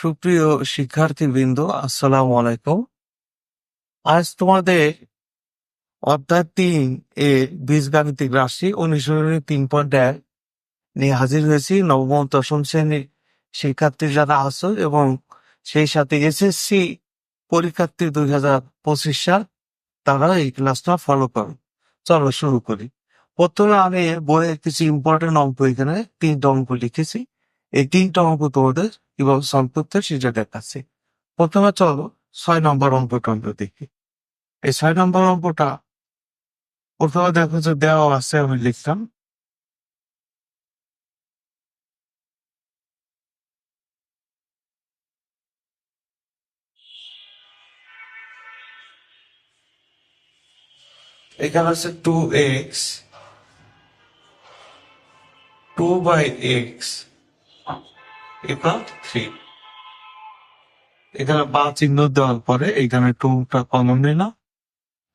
সুপ্রিয় শিক্ষার্থীবৃন্দ, আসসালামু আলাইকুম। আজ তোমাদের অধ্যায় তিন এর বীজগাণিতিক রাশি অনুশীলনী তিন পয়েন্ট এক নিয়ে হাজির হয়েছি। নবম, দশম শ্রেণির শিক্ষার্থী যারা আছো এবং সেই সাথে এসএসসি পরীক্ষার্থী দুই হাজার পঁচিশ সাল, তারা এই ক্লাসটা ফলো করো। চলো শুরু করি। প্রথমে আমি বইয়ের কিছু ইম্পর্টেন্ট অঙ্ক এখানে, তিনটা অঙ্ক লিখেছি। এই তিনটা অঙ্ক তোমাদের কীভাবে সলভ করতে হয় সেটা দেখাচ্ছি। প্রথমে চলো ছয় নম্বর অঙ্কটা আমরা দেখি। এই ছয় নম্বর অঙ্কটা প্রথমে দেখো যে দেওয়া আছে, আমি লিখলাম। এখানে আছে two x two by x এখানে বা চিহ্ন দেওয়ার পরে এখানে টুটা কমন নিলাম।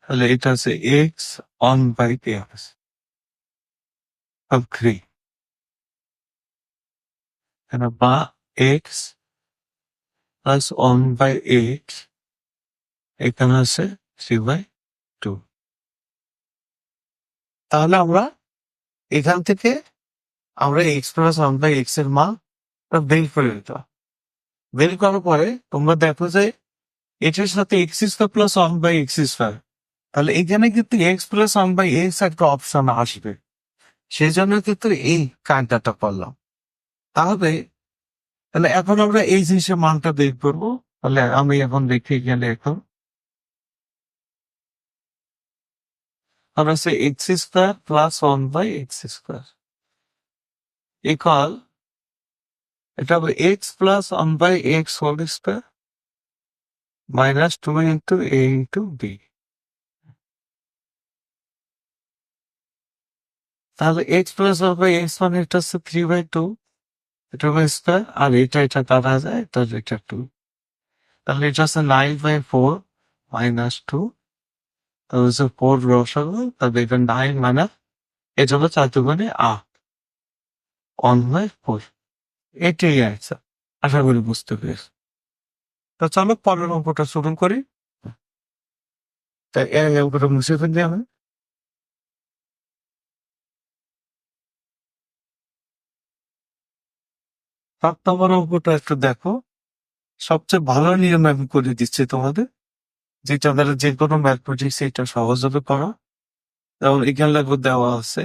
তাহলে এটা আছে x on by x three এখানে বা x plus one by x এখানে আছে থ্রি বাই টু তাহলে আমরা এখান থেকে আমরা এক্স প্লাস ওয়ান বাই এক্সের মান বের করে দিতে বের করার পরে তোমরা দেখো যে এটার সাথে x square plus one by x square তাহলে এখানে কিন্তু x plus one by x একটা অপশন আসবে। সেই জন্য কিন্তু এই কায়দাটা করলাম। তাহলে তাহলে এখন আমরা এই জিনিসের মানটা বের করব। তাহলে আমি এখন দেখে গেলে এখন। আমরা সে x square plus one by x square equal এটা হবে x plus one by x whole square minus two into a into b তাহলে x plus one by x মানে এটা হচ্ছে থ্রি বাই টু এটা হবে স্কোয়ার আর এটা এটা কাটা যায়, এটা এটা টু তাহলে এটা হচ্ছে nine by four minus two তাহলে হচ্ছে ফোর রসাগু তাহলে এটা নাইন মাইনাস এটা হলো চার দুগুণে আট ওয়ান বাই ফোর এটাই আশা করি বুঝতে পেরেছি। তো চলো, পরের অঙ্কটা শুরু করি। তাই এই অঙ্কটা মুছে হবে সাত নম্বর অঙ্কটা একটু দেখো। সবচেয়ে ভালো নিয়ম আমি করে দিচ্ছি তোমাদের। যেটা দ্বারা যে কোনো ম্যাথ প্রজেক্ট সেটা সহজভাবে করা। যেমন এখানে লাগবে দেওয়া আছে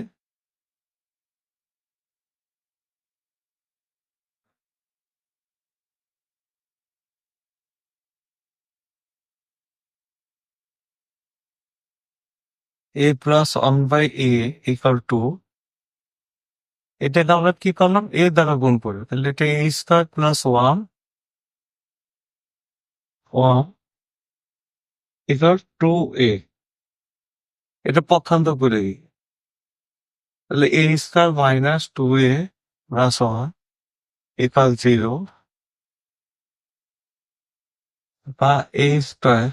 a plus one by a equal two এটা আমরা কি করলাম? এ দ্বারা গুণ করে। তাহলে এটা a square plus one two a এটা পক্ষান্ত করে তাহলে a square minus two a plus one equal zero বা a square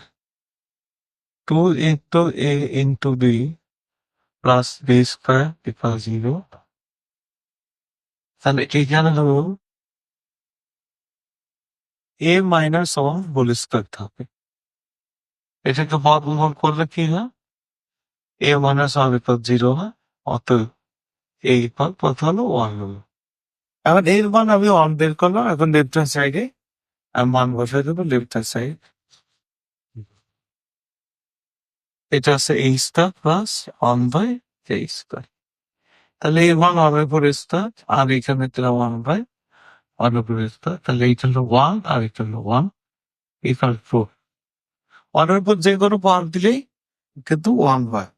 two into a into b plus b square equal zero তাহলে এখানে হলো a minus one whole square থাকে এটাকে বর্গমূল করলে কি হয় a minus one equal zero হয় অতএব এ ইকাল কত ওয়ান হলো এখন এর মান আমি ওয়ান বের করলাম এখন লেফট হ্যান্ড সাইডে মান বসাই দেবো লেফট হ্যান্ড সাইড এটা আছে এই স্কোয়ার প্লাস ওয়ান বাই এই স্কোয়ার তাহলে এর মান ওয়ান বাই ফোর স্কোয়ার আর এখানে দিলাম one by one by four square তাহলে এইটা হলো ওয়ান আর এটা হলো ওয়ান ইকাল ফোর ওয়ানের উপর যে কোনো পাওয়ার দিলেই কিন্তু ওয়ান হয়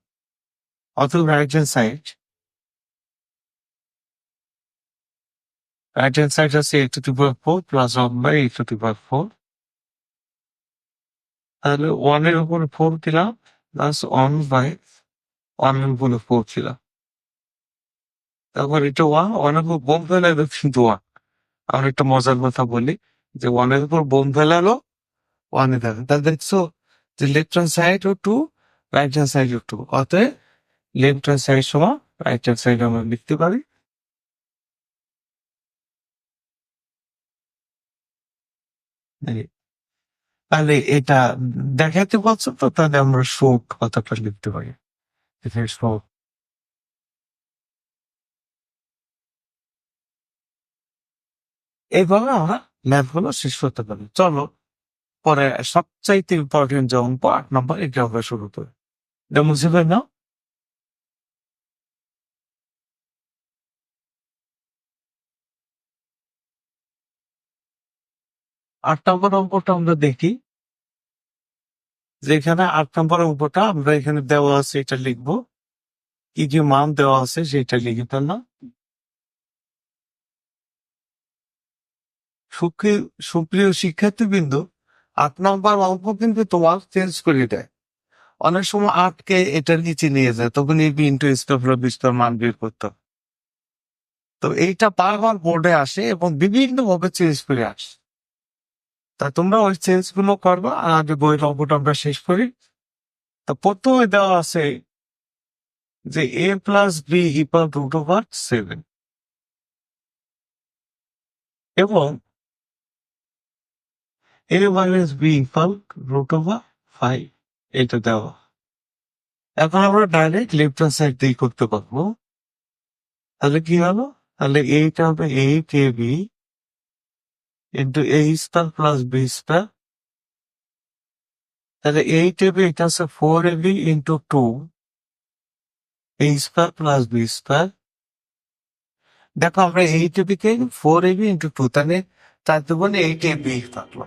অথবা right hand side right hand side আছে eight to power four plus one by eight to power four তাহলে ওয়ানের উপরে ফোর দিলাম প্লাস ওয়ান বাই ওয়ানের উপরে ফোর দিলাম তারপর এটা ওয়ান ওয়ানের উপর বোম ফেলাইলো কিন্তু ওয়ান আমরা একটা মজার কথা বলি, যে ওয়ানের উপর বোম ফেলালো ওয়ানে থাকে। তাহলে দেখছ যে লেফট হ্যান্ড সাইড ও টু রাইট হ্যান্ড সাইড ও টু অতএব লেফট হ্যান্ড সাইড সমান রাইট হ্যান্ড সাইড আমরা লিখতে পারি। এই। তাহলে এটা দেখাতে বলছো তো, তাহলে আমরা শোক কথাটা লিখতে পারি। শোক এইভাবে ম্যাথগুলো শেষ করতে পারি। চলো, পরে সবচাইতে ইম্পর্টেন্ট যে অঙ্ক আট নম্বর এটা আমরা শুরু করি। এটা বুঝতে পারি আট নম্বর অঙ্কটা আমরা দেখি। যেখানে আট নম্বর অঙ্কটা আমরা এখানে দেওয়া আছে, এটা লিখব। কি কি মান দেওয়া আছে, সেটা লিখে ফেললাম। সুপ্রিয় শিক্ষার্থী বিন্দু আট নম্বর অঙ্ক কিন্তু তোমার চেঞ্জ করে দেয়। অনেক সময় আটকে এটার নিচে নিয়ে যায়, তখন এই ইন্টু স্কোয়ার বিস্তর মান বের করতে। তো এইটা বারবার বোর্ডে আসে এবং বিভিন্ন ভাবে চেঞ্জ করে আসে। তা তোমরা ওই চেঞ্জগুলো করবা, আর আগে বইয়ের অঙ্কটা আমরা শেষ করি। তা প্রথমে দেওয়া আছে যে A plus B equal root over seven এবং A minus B equal root over five এটা দেওয়া। এখন আমরা ডাইরেক্ট লেফট হ্যান্ড সাইড দিয়ে করতে পারব। তাহলে কি হলো? তাহলে এইটা হবে eight A B into A star plus B star তাহলে এইট এ বি এটা হচ্ছে four A B into two A square plus B square দেখো আমরা eight A B K four A B into two তাহলে তার দেবো eight A B থাকল।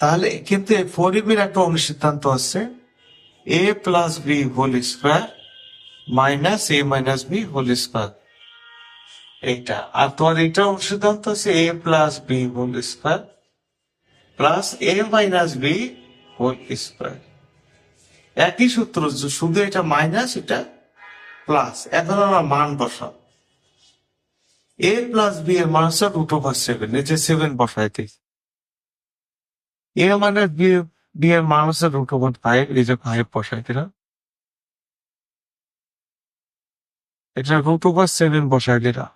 তাহলে কিন্তু ফোর এ বির একটা অনুসিদ্ধান্ত আছে। A plus B whole square minus A minus B whole square এইটা। আর তোমার এটা অনুসিদ্ধান্ত আছে A plus B whole square plus A minus B whole square একই সূত্র শুধু এটা মাইনাস এটা প্লাস এখন আমরা মান বসাও এ প্লাস বি এর মান হচ্ছে রুট ওভার সেভেন যে সেভেন বসাইতে এ মাইনাস বি বি এর মান হচ্ছে রুট ওভার ফাইভ এই যে ফাইভ বসাই দিলাম। এটা রুট ওভার সেভেন বসাই দিলাম।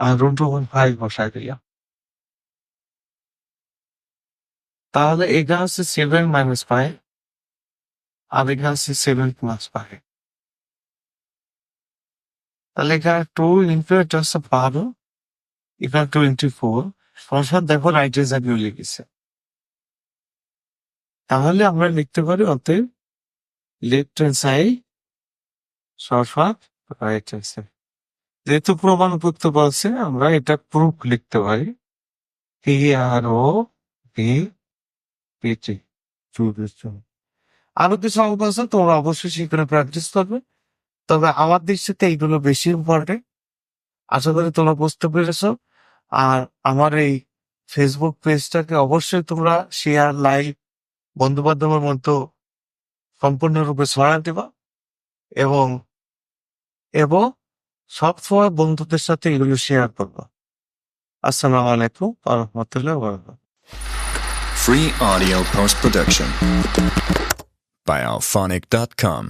ওভার ফাইভ বসাই দিলাম তাহলে এটা হচ্ছে সেভেন মাইনাস ফাইভ আর এখানে হচ্ছে সেভেন প্লাস ফাইভ তাহলে এখানে টু ইন্টু এটা হচ্ছে বারো এখানে টোয়েন্টি ফোর সংসার দেখো রাইট হিসাবেও লিখেছে। তাহলে আমরা লিখতে পারি অতএব লেফট হ্যান্ড সাইড সরসাদ রাইট হ্যান্ড সাইড যেহেতু প্রমাণ করতে পারছে আমরা এটা প্রুফ লিখতে পারি। পি আর ও পি পিটি আরও কিছু অঙ্ক আছে, তোমরা অবশ্যই সেখানে প্র্যাকটিস করবে। তবে আমার দৃষ্টিতে এইগুলো বেশি ইম্পর্টেন্ট আশা করি তোমরা বুঝতে পেরেছ। আর আমার এই ফেসবুক পেজটাকে অবশ্যই তোমরা শেয়ার লাইক বন্ধু বান্ধবের মতো সম্পূর্ণরূপে ছড়া দেবা। এবং এবং সবসময় বন্ধুদের সাথে এগুলো শেয়ার করব আসসালামু আলাইকুম রহমতুল্লাহ Free audio post production by alphonic.com.